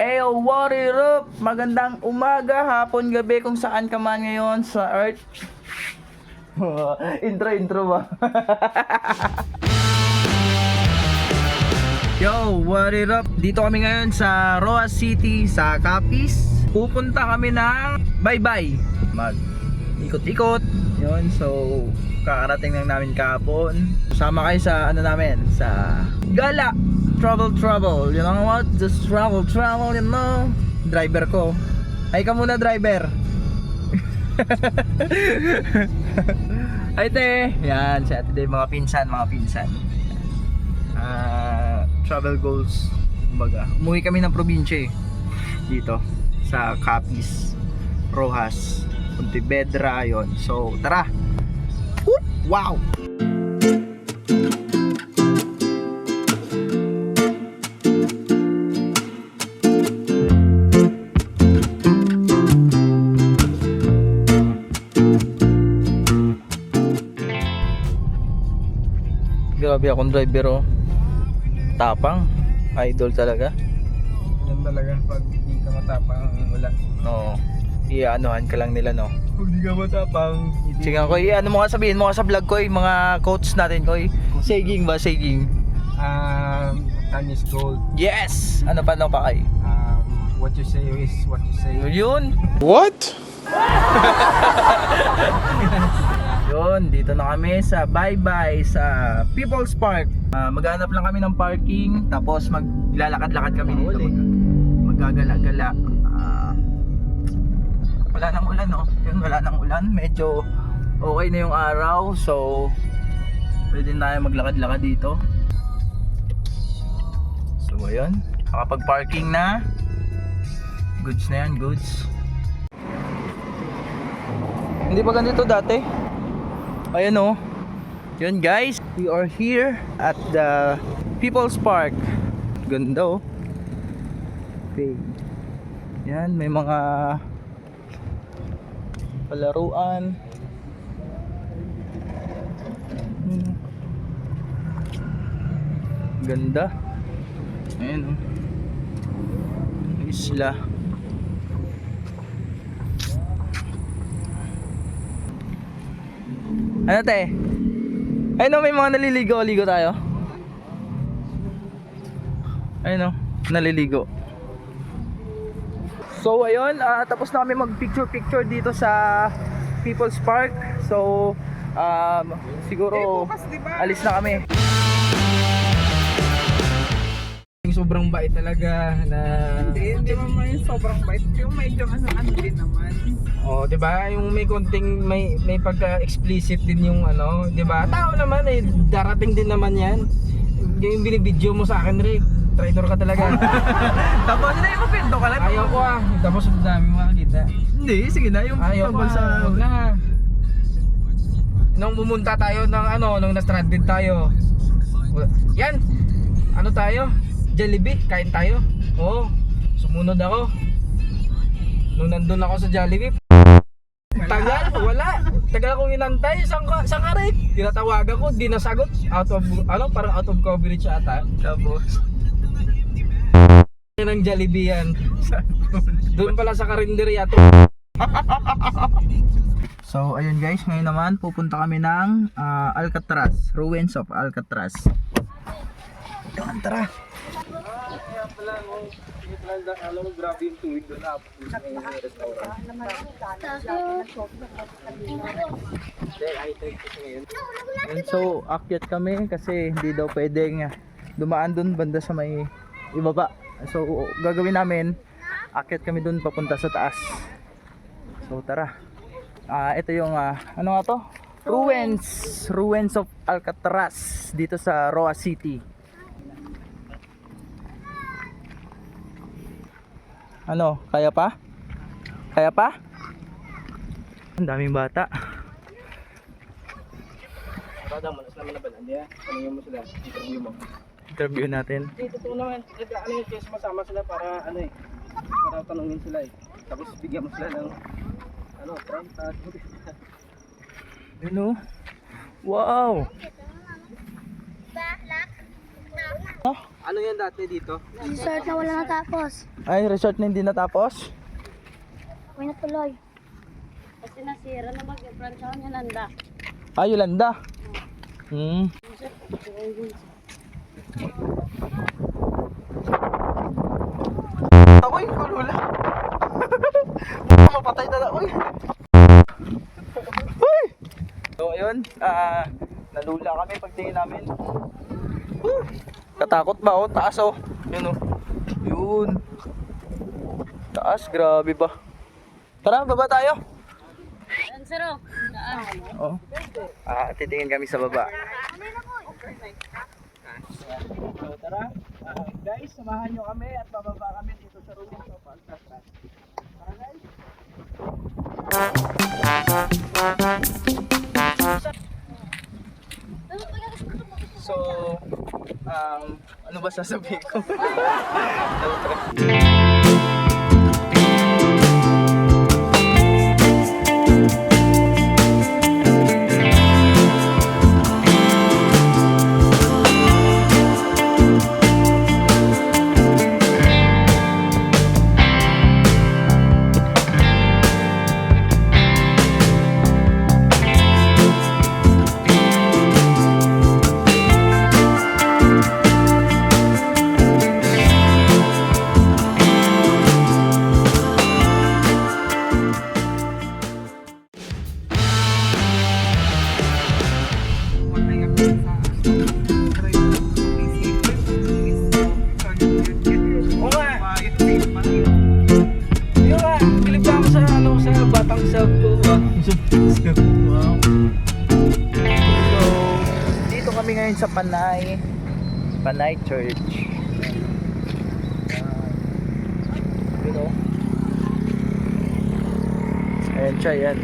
Eyo, what it up? Magandang umaga, hapon, gabi, kung saan ka man ngayon sa Earth. intro, intro ba? Yo, what it up? Dito kami ngayon sa Roa City, sa Capiz. Pupunta kami ng bye-bye. Mag ikot-ikot. Yun, so kakarating lang namin kahapon. Sama kayo sa ano namin, sa Gala. Travel, travel. You know what? Just travel, travel, you know. Driver ko. Ay ka muna, driver. Ay te. Yan, si ate mga pinsan, mga pinsan. Ah, travel goals. Kumbaga, umuwi kami ng probinsya eh. Dito sa Capiz, Rojas, Pontevedra yon. So, tara. Whoop! Wow. Grabe akong driver oh. Tapang. Idol talaga. Yan talaga pag hindi ka matapang wala. Oo. Iaanuhan ka lang nila no. Pag hindi ka matapang, Sige ko, ano mo nga sabihin mo nga sa vlog ko, yung mga quotes natin ko. Saging ba, saging? um, time is gold. Yes! Ano pa, ano pa kay? Um, what you say is what you say. Yun! What? Yun, dito na kami sa bye-bye sa People's Park. Ah, maghanap lang kami ng parking, tapos maglalakad-lakad kami dito. Mag, maggagala-gala. Wala nang ulan, no? Yun, wala nang ulan. Medyo okay na yung araw, so pwede na tayo maglakad-lakad dito. So, ayun. Nakapag-parking na. Goods na yan, goods. Hindi pa ganito dati. Ayan o. Yun guys, we are here at the People's Park. Ganda oh. Okay. Yan, may mga palaruan. Hmm. Ganda. Ayan oh. Isla. Ano te? Ayun o, may mga naliligo-ligo tayo. Ayun o, naliligo. So ayun, ah, tapos na kami mag picture picture dito sa People's Park. So um, siguro alis na kami. Yung sobrang bait talaga na Hindi, hindi mo may sobrang bait. Yung medyo ano, ano din naman. Oh, 'di ba? Yung may konting may may pagka-explicit din yung ano, 'di ba? Tao naman eh, darating din naman 'yan. Yung binibidyo mo sa akin, Rick. Traitor ka talaga. Tapos na yung pinto ka lang. Ayaw ko ah. Tapos ang dami makakita. Hindi, sige na yung Ayaw ko tungkol sa Huwag na. Nung pumunta tayo ng ano, nung na-stranded tayo. Yan. Ano tayo? Jollibee, kain tayo. Oo. Sumunod ako. Nung nandun ako sa Jollibee, tagal, wala. Tagal akong inantay. Saan ka, saan ka Rick? Tinatawagan ko, di nasagot. Out of, ano, parang out of coverage ata. Tapos, Ang Jollibee yan. Doon pala sa karinderya to. So ayun guys, ngayon naman pupunta kami ng ah, Alcatraz, ruins of Alcatraz. Yun, tara. grabe yung tuwid doon na. And so akyat kami kasi hindi daw pwedeng dumaan dun banda sa may ibaba. So gagawin namin, akyat kami dun papunta sa taas. So tara. Ah, ito yung ah, ano nga to? Ruins, ruins of Alcatraz dito sa Roa City. Ano, kaya pa? Kaya pa? Ang daming bata. Kada mo, nas naman na ba? Hindi ah. Tanungin mo sila. Interview mo. Interview natin. Hindi, totoo naman. Ano yung case masama sila para ano eh. Para tanungin sila eh. Tapos bigyan mo sila ng ano, 30. Yun oh. Wow! Ano yan dati dito? Resort na wala natapos. Ay, resort na hindi natapos? May natuloy. Kasi nasira na mag-branch niya nanda. Ah, Yolanda. Hmm. Ako'y kulula. Mapatay na ako eh. Uy! So, ayun. Ah, nalula kami pagtingin namin. Woo! Katakot ba oh? Taas oh. Yun oh. Yun. Taas, grabe ba? Tara, baba tayo. Yan, siro. Oh. Ah, titingin kami sa baba. So, tara. Ah, guys, samahan nyo kami at bababa kami dito sa room ng Pagkastas. Tara guys. So, um, ano ba sasabihin ko? wow. Dito kami ngayon sa Panay. Panay Church. Yan. Yun o. Ayan siya, yan.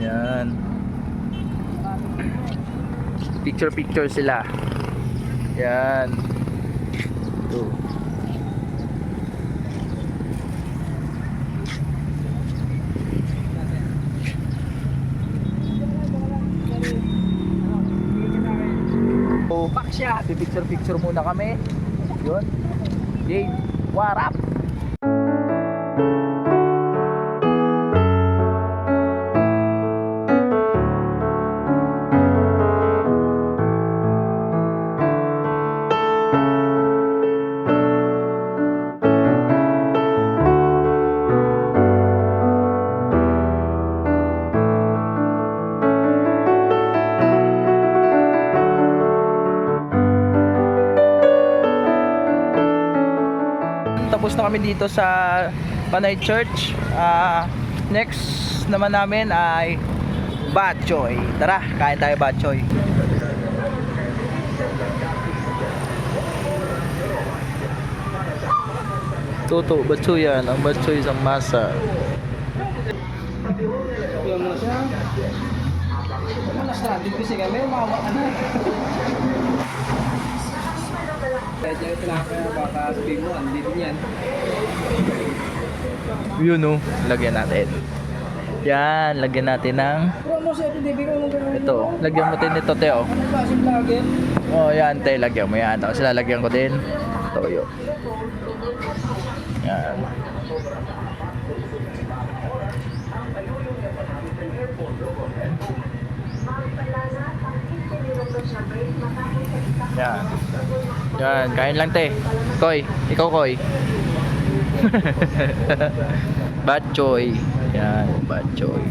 Yan. Picture picture sila. Yan. Back siya. Picture picture muna kami. Yun. Game. Warap. Tapos na kami dito sa Panay Church. Ah, next naman namin ay Batchoy. Tara, kain tayo Batchoy. Toto, Batchoy yan. Ang Batchoy isang masa. Yan mo siya. Ano na stranded kasi kami, umawa ka na. Ito lang kaya baka sabihin mo, andito yan. Yun o, lagyan natin. Yan, lagyan natin ng sa ito. Lagyan mo din ito, Teo. Anong? Oh, yan, te, lagyan mo yan. Tapos lalagyan ko din. Toyo. Yan. Yan. Yan, kain lang te. Koy, ikaw Koy. bad choy. Yan, bad choy.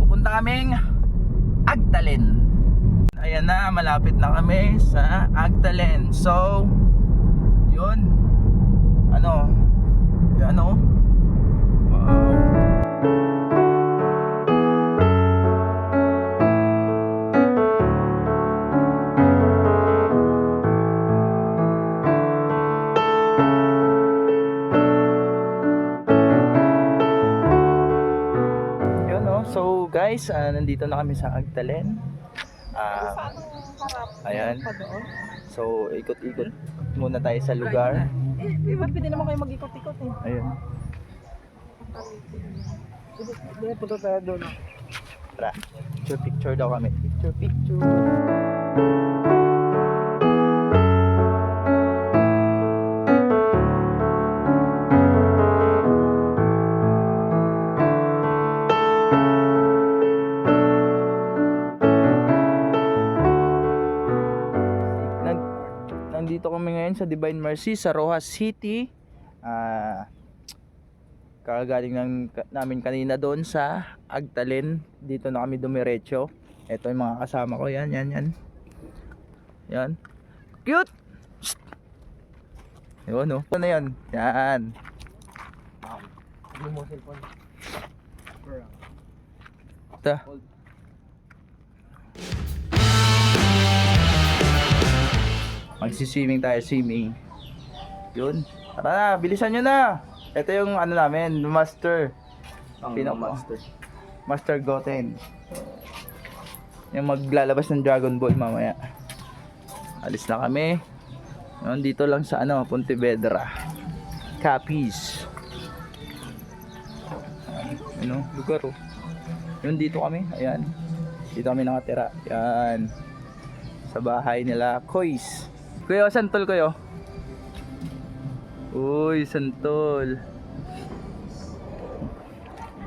Pupunta kaming Agdalen. Ayan na, malapit na kami sa Agdalen. So. Ano? Ano? Wow. Yun no. So guys, ah, nandito na kami sa Agdalen. Ah, ayan. So ikot-ikot muna tayo sa lugar. Eh, di ba pwede naman kayo mag-ikot-ikot eh. Ayun. Hindi, punta tayo doon. ah. Tara. Picture picture daw kami. Picture picture. Divine Mercy sa Rojas City. Ah Kagaling ng, namin kanina doon sa Agtalen. Dito na kami dumiretso. Ito yung mga kasama ko. Yan, yan, yan. Yan. Cute! Shh! Yun, no? Ito na yan. Yan. Yung mo cellphone. Ito. Magsiswimming tayo, swimming. Yun. Tara na, bilisan nyo na. Ito yung ano namin, master. Ang Pinaka- master. Master Goten. Yung maglalabas ng Dragon Ball mamaya. Alis na kami. Yun, dito lang sa ano, Pontevedra. Capiz. Ano, lugar oh. Yun dito kami, ayan. Dito kami nakatira. Yan. Sa bahay nila, Kois. Kuya, santol kayo? Uy, santol.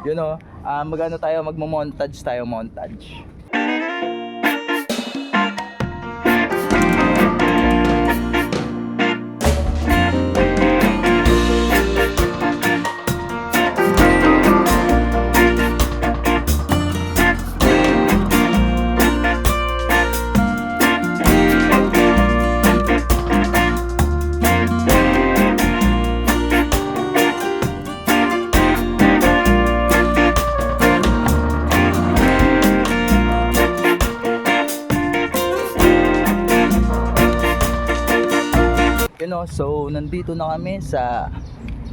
Yun o, ah magano tayo, magmo-montage tayo, montage. Na kami sa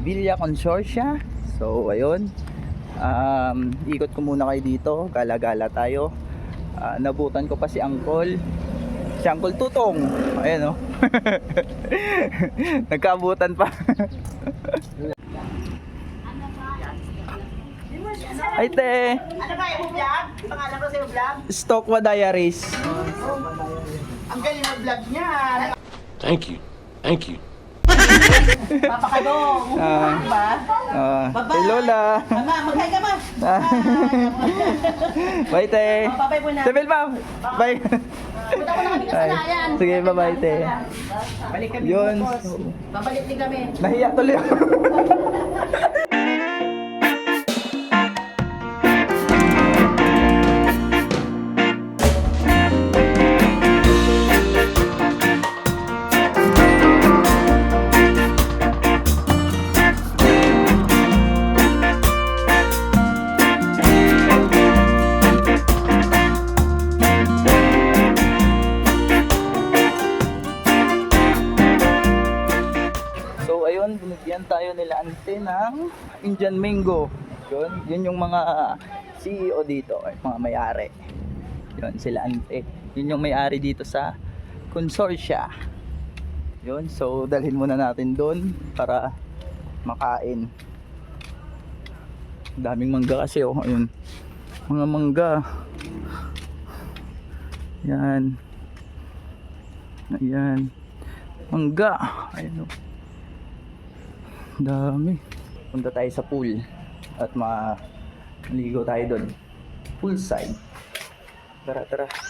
Villa Consortia. So ayun. Um, ikot ko muna kayo dito, gala-gala tayo. Ah, nabutan ko pa si Uncle. Si Uncle Tutong. Ayan oh. Nagkaabutan pa. Ay te, Ano ba yung vlog? Pangalan ko sa yung vlog? Stockwa Diaries. Ang galing ng vlog niya. Thank you. Thank you. Papakadong. Ah, Diba? ah, Bye-bye. kay Lola. Mama, maghay ka ma. Bye te. Oh, babay muna. Te Vilma. Bye. Punta ko na kami Ay, kasanayan. Sige, bye-bye te. Balik kami. Yun. Babalik din kami. Nahiya tuloy ako. Indian Mango. Yun, yun yung mga CEO dito, ay mga may-ari. Yun, sila ante. Yun yung may-ari dito sa consortia. Yun, so dalhin muna natin doon para makain. Daming mangga kasi oh, ayun. Mga mangga. Yan. Ayan. Mangga. Ayan oh. Dami. Punta tayo sa pool at ma maligo tayo doon. Poolside. Tara, tara.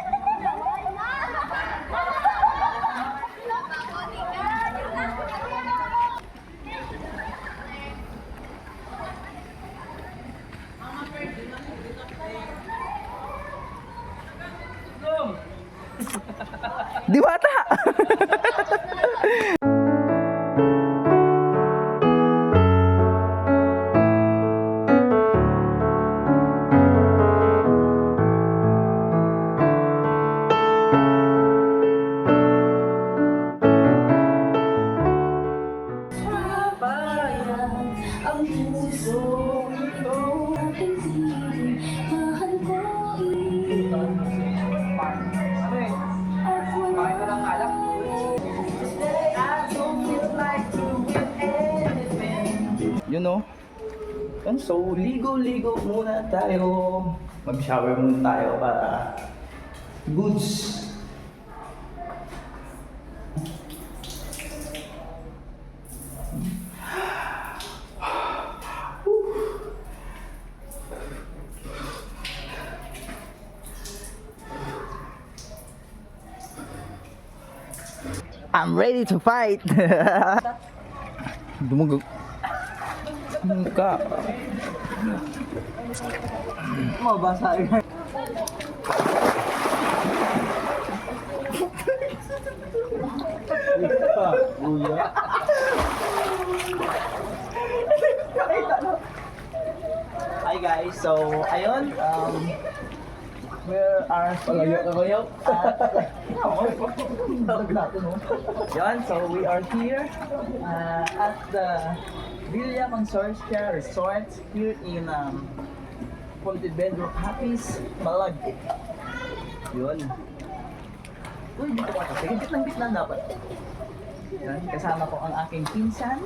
You know? And so, ligo-ligo muna tayo. Mag-shower muna tayo para goods. I'm ready to fight. Dumug Mukha. Mabasa yun. Kuya. Hi guys, so ayun, um, where are Palayo na kayo? Yan, so we are here uh, at the Villa Consortia Resort here in um, Pontebello, Capiz, Balag. Yun. Uy, dito ka kasi. Gitnang gitna dapat. Yan, kasama ko ang aking pinsan.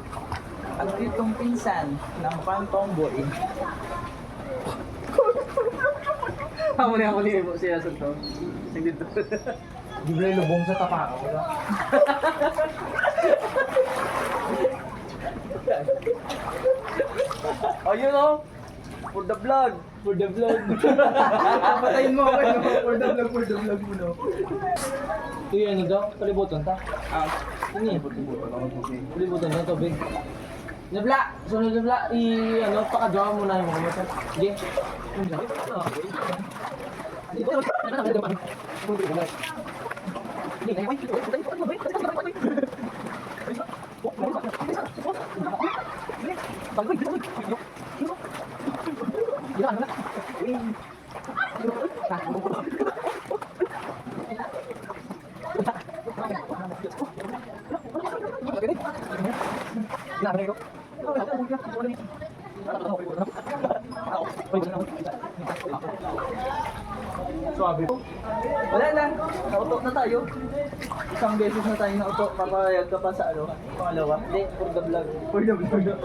Ang cute kong pinsan ng pang tomboy. Amo na ako ni mo siya sa to. Sige to. Libre lubong sa tapak ako. Oh, you know, for the vlog. For the vlog. Patayin mo ako, no? For the vlog, for the vlog mo, no? Ito yung ano daw, kalibutan ta. Ah, Ano yun? Kalibutan na tubig. Nabla! Sunod nabla, i ano, pakajawa mo na yung mga motor. Sige. Nah, ini kok. Kalau aku punya, kalau ini. Kalau aku mau ikut, aku. Kalau aku, tayo. Isang beses na tayo nauto, papayag ka pa sa ano, pangalawa. Hindi, for the vlog. For the vlog.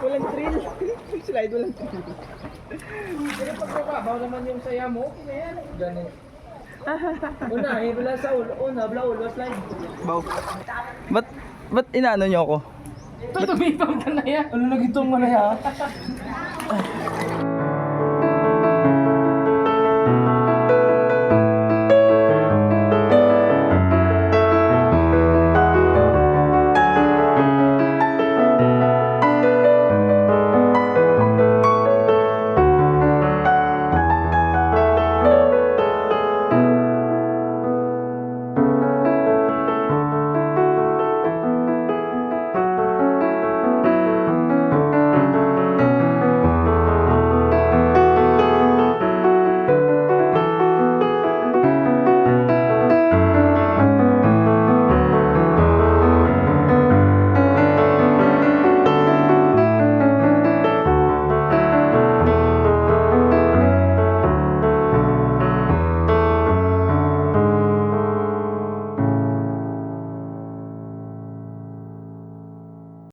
Walang thrill. Slide walang thrill. Pero pag nababaw naman yung saya mo, okay na yan. Ganun. Una, eh, wala sa ulo. Una, wala ulo, slide. Bow. Ba't, ba't inaano niyo ako? Ito, tumipang ka na yan. Ano nagitong mo na yan?